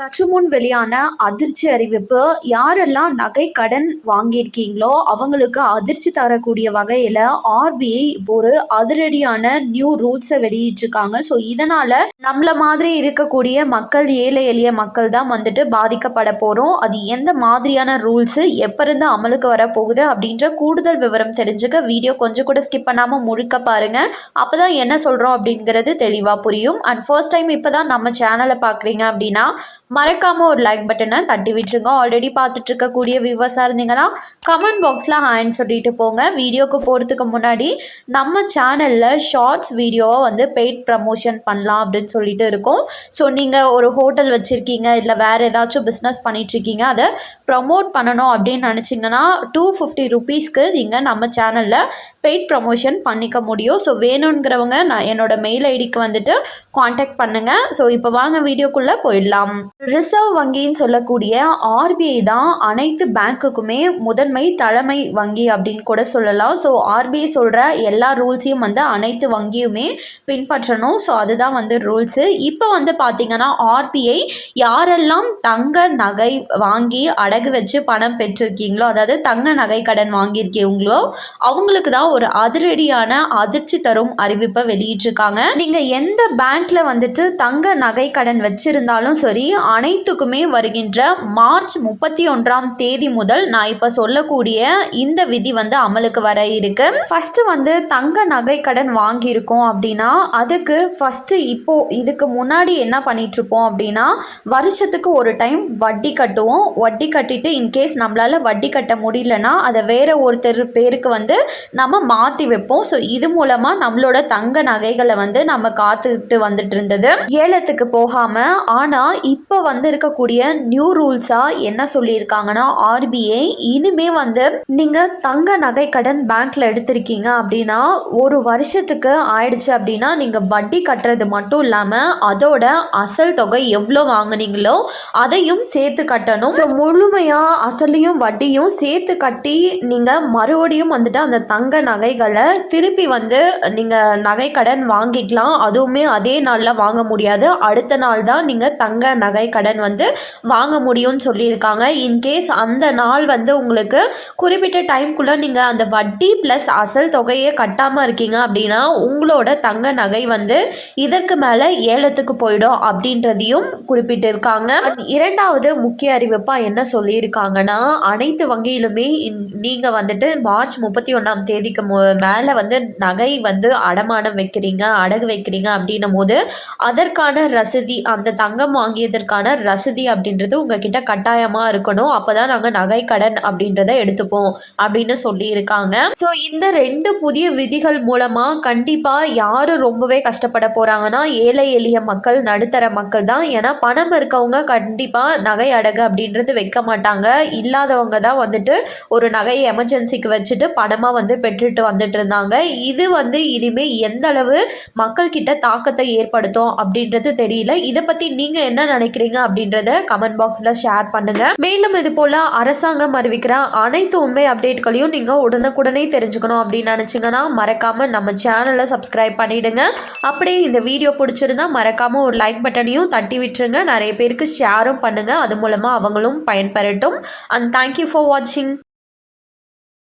சற்று முன் வெளியான அதிர்ச்சி அறிவிப்பு யாரெல்லாம் நகை கடன் வாங்கியிருக்கீங்களோ அவங்களுக்கு அதிர்ச்சி தரக்கூடிய வகையில் ஆர்பிஐ ஒரு அதிரடியான நியூ ரூல்ஸை வெளியிட்டிருக்காங்க. ஸோ இதனால் நம்மள மாதிரி இருக்கக்கூடிய மக்கள் ஏழை எளிய மக்கள் தான் வந்துட்டு பாதிக்கப்பட போகிறோம் அது எந்த மாதிரியான ரூல்ஸு எப்போருந்து அமலுக்கு வர போகுது அப்படின்ற கூடுதல் விவரம் தெரிஞ்சுக்க வீடியோ கொஞ்சம் கூட ஸ்கிப் பண்ணாமல் முழுக்க பாருங்கள் அப்போ தான் என்ன சொல்கிறோம் அப்படிங்கிறது தெளிவாக புரியும். அண்ட் ஃபர்ஸ்ட் டைம் இப்போ தான் நம்ம சேனலை பார்க்குறீங்க அப்படின்னா மறக்காமல் ஒரு லைக் பட்டனை தட்டி விட்டுருங்க. ஆல்ரெடி பார்த்துட்டு இருக்கக்கூடிய வியூவர்ஸாக இருந்தீங்கன்னா கமெண்ட் பாக்ஸில் ஹேண்ட் சொல்லிட்டு போங்க. வீடியோக்கு போகிறதுக்கு முன்னாடி நம்ம சேனலில் ஷார்ட்ஸ் வீடியோவை வந்து பெய்ட் ப்ரமோஷன் பண்ணலாம் அப்படின்னு சொல்லிட்டு இருக்கோம். ஸோ நீங்கள் ஒரு ஹோட்டல் வச்சுருக்கீங்க இல்லை வேறு ஏதாச்சும் பிஸ்னஸ் பண்ணிகிட்ருக்கீங்க அதை ப்ரமோட் பண்ணணும் அப்படின்னு நினச்சிங்கன்னா டூ ஃபிஃப்டி ருபீஸ்க்கு நீங்கள் நம்ம சேனலில் பெய்ட் ப்ரமோஷன் பண்ணிக்க முடியும். ஸோ வேணுங்கிறவங்க நான் என்னோடய மெயில் ஐடிக்கு வந்துட்டு காண்டாக்ட் பண்ணுங்கள் ஸோ இப்போ வாங்க வீடியோக்குள்ளே போயிடலாம். ரிசர்வ் வங்கின்னு சொல்லக்கூடிய ஆர்பிஐ தான் அனைத்து பேங்க்குக்குமே முதன்மை தலைமை வங்கி அப்படின்னு கூட சொல்லலாம். ஸோ ஆர்பிஐ சொல்கிற எல்லா ரூல்ஸையும் வந்து அனைத்து வங்கியுமே பின்பற்றணும். ஸோ அதுதான் வந்து ரூல்ஸு. இப்போ வந்து பார்த்திங்கன்னா ஆர்பிஐ யாரெல்லாம் தங்க நகை வாங்கி அடகு வச்சு பணம் பெற்றிருக்கீங்களோ அதாவது தங்க நகை கடன் வாங்கியிருக்கீங்களோ அவங்களுக்கு தான் ஒரு அதிரடியான அதிர்ச்சி தரும் அறிவிப்பை வெளியிட்டிருக்காங்க. நீங்கள் எந்த பேங்க்ல வந்துட்டு தங்க நகை கடன் வச்சிருந்தாலும் சரி அனைத்துக்குமே வருகின்ற மார்ச் முப்பத்தி ஒன்றாம் தேதி முதல் நான் இப்போ சொல்லக்கூடிய இந்த விதி வந்து அமலுக்கு வர இருக்கு. ஃபர்ஸ்ட் வந்து தங்க நகை கடன் வாங்கியிருக்கோம் அப்படின்னா அதுக்கு ஃபர்ஸ்ட் இப்போ இதுக்கு முன்னாடி என்ன பண்ணிட்டு இருப்போம் அப்படின்னா வருஷத்துக்கு ஒரு டைம் வட்டி கட்டுவோம். வட்டி கட்டிட்டு இன்கேஸ் நம்மளால வட்டி கட்ட முடியலன்னா அதை வேற ஒருத்தர் பேருக்கு வந்து நம்ம மாற்றி வைப்போம். ஸோ இது மூலமாக நம்மளோட தங்க நகைகளை வந்து நம்ம காத்துக்கிட்டு வந்துட்டு இருந்தது. ஏலத்துக்கு போகாமல் ஆனால் இப்போ வந்து இருக்கக்கூடிய நியூ ரூல்ஸாக என்ன சொல்லியிருக்காங்கன்னா ஆர்பிஐ இனிமே வந்து நீங்கள் தங்க நகை கடன் பேங்க்ல எடுத்திருக்கீங்க அப்படின்னா ஒரு வருஷத்துக்கு ஆயிடுச்சு அப்படின்னா நீங்கள் வட்டி கட்டுறது மட்டும் இல்லாமல் அதோட அசல் தொகை எவ்வளோ வாங்குனீங்களோ அதையும் சேர்த்து கட்டணும். ஸோ முழுமையாக அசலையும் வட்டியும் சேர்த்து கட்டி நீங்கள் மறுபடியும் வந்துட்டு அந்த தங்க நகைகளை திருப்பி வந்து நீங்கள் நகை கடன் வாங்கிக்கலாம். அதுவுமே அதே நாளில் வாங்க முடியாது. அடுத்த நாள் தான் நீங்கள் தங்க நகை கடன் வந்து வாங்க முடியும்னு சொல்லியிருக்காங்க. இன்கேஸ் அந்த நாள் வந்து உங்களுக்கு குறிப்பிட்ட டைம்குள்ளே நீங்கள் அந்த வட்டி ப்ளஸ் அசல் தொகையை கட்டாமல் இருக்கீங்க அப்படின்னா உங்களோட தங்க நகை வந்து இதற்கு மேலே ஏலத்துக்கு போயிடும் அப்படின்றதையும் குறிப்பிட்டிருக்காங்க. இரண்டாவது முக்கிய அறிவிப்பாக என்ன சொல்லியிருக்காங்கன்னா அனைத்து வங்கியிலுமே நீங்கள் வந்துட்டு மார்ச் முப்பத்தி ஒன்றாம் தேதிக்கு மேலே வந்து நகை வந்து அடமானம் வைக்கிறீங்க அடகு வைக்கிறீங்க அப்படின்னும் போது அதற்கான ரசீதி அந்த தங்கம் வாங்கியதற்கு வாங்கியதற்கான ரசீதி அப்படின்றது உங்ககிட்ட கட்டாயமாக இருக்கணும். அப்போ தான் நாங்கள் நகை கடன் அப்படின்றத எடுத்துப்போம் அப்படின்னு சொல்லியிருக்காங்க. ஸோ இந்த ரெண்டு புதிய விதிகள் மூலமாக கண்டிப்பாக யார் ரொம்பவே கஷ்டப்பட போகிறாங்கன்னா ஏழை எளிய மக்கள் நடுத்தர மக்கள் தான். ஏன்னா பணம் இருக்கவங்க கண்டிப்பாக நகை அடகு அப்படின்றது வைக்க மாட்டாங்க. இல்லாதவங்க தான் வந்துட்டு ஒரு நகையை எமர்ஜென்சிக்கு வச்சுட்டு பணமாக வந்து பெற்றுட்டு வந்துட்டு இருந்தாங்க. இது வந்து இனிமேல் எந்த அளவு மக்கள்கிட்ட தாக்கத்தை ஏற்படுத்தும் அப்படின்றது தெரியல. இதை பற்றி நீங்கள் என்ன நினைக்கிறீங்க? அப்படின்றத கமெண்ட் பாக்ஸில் ஷேர் பண்ணுங்கள் மேலும் இது போல் அரசாங்கம் அறிவிக்கிற அனைத்து உண்மை அப்டேட்களையும் நீங்கள் உடனுக்குடனே தெரிஞ்சுக்கணும் அப்படின்னு நினச்சிங்கன்னா மறக்காமல் நம்ம சேனலை சப்ஸ்கிரைப் பண்ணிவிடுங்க அப்படியே இந்த வீடியோ பிடிச்சிருந்தா மறக்காமல் ஒரு லைக் பட்டனையும் தட்டி விட்டுருங்க. நிறைய பேருக்கு ஷேரும் பண்ணுங்கள் அது மூலமாக அவங்களும் பயன்பெறட்டும். அண்ட் தேங்க்யூ ஃபார் வாட்சிங்